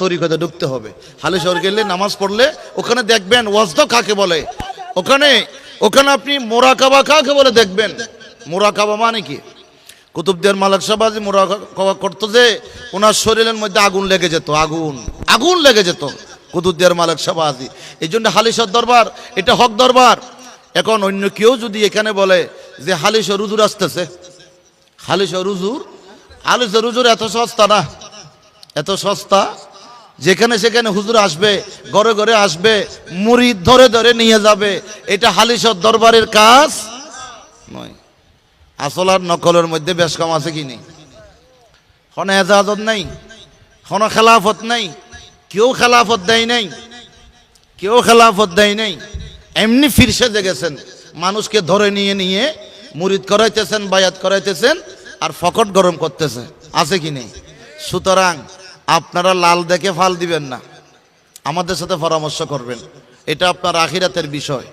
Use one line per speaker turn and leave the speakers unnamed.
তরিকতে ঢুকতে হবে। হালিশহর গেলে নামাজ পড়লে ওখানে দেখবেন ওয়াজদ কাকে বলে? ওখানে ওখানে আপনি মোরাকাবা কাকে বলে দেখবেন? মোরাকাবা মানে কি? কুতুবদের মালিক সাবাজি মোরাকাবা করতো যে, ওনার শরীরের মধ্যে আগুন লেগে যেত, আগুন আগুন লেগে যেত কুতুবদের মালিক সাবাজি এই জন্য হালিশর দরবার, এটা হক দরবার। এখন অন্য কেউ যদি এখানে বলে যে হালিশর রুজুর আসতেছে হালিশর রুজুর হালিশর রুজুর এত সস্তা না, এত সস্তা যেখানে সেখানে হুজুর আসবে, ঘরে ঘরে আসবে মুড়ি ধরে ধরে নিয়ে যাবে। এটা হালিশর দরবারের কাজ নয়। আসল আর নকলের মধ্যে বেশ কম আছে কি নেই? হন এজাজত নাই, হন খেলাফত নাই, কেউ খেলাফত দেয় নাই, কেউ খেলাফত দেয় নাই। এমনি ফিরসে গেছেন, মানুষকে ধরে নিয়ে নিয়ে মুরিদ করাইতেছেন, বায়াত করাইতেছেন, আর ফকট গরম করতেছে। আছে কি নেই? সুতরাং আপনারা লাল দেখে ফাল দিবেন না। আমাদের সাথে পরামর্শ করবেন। এটা আপনার আখিরাতের বিষয়।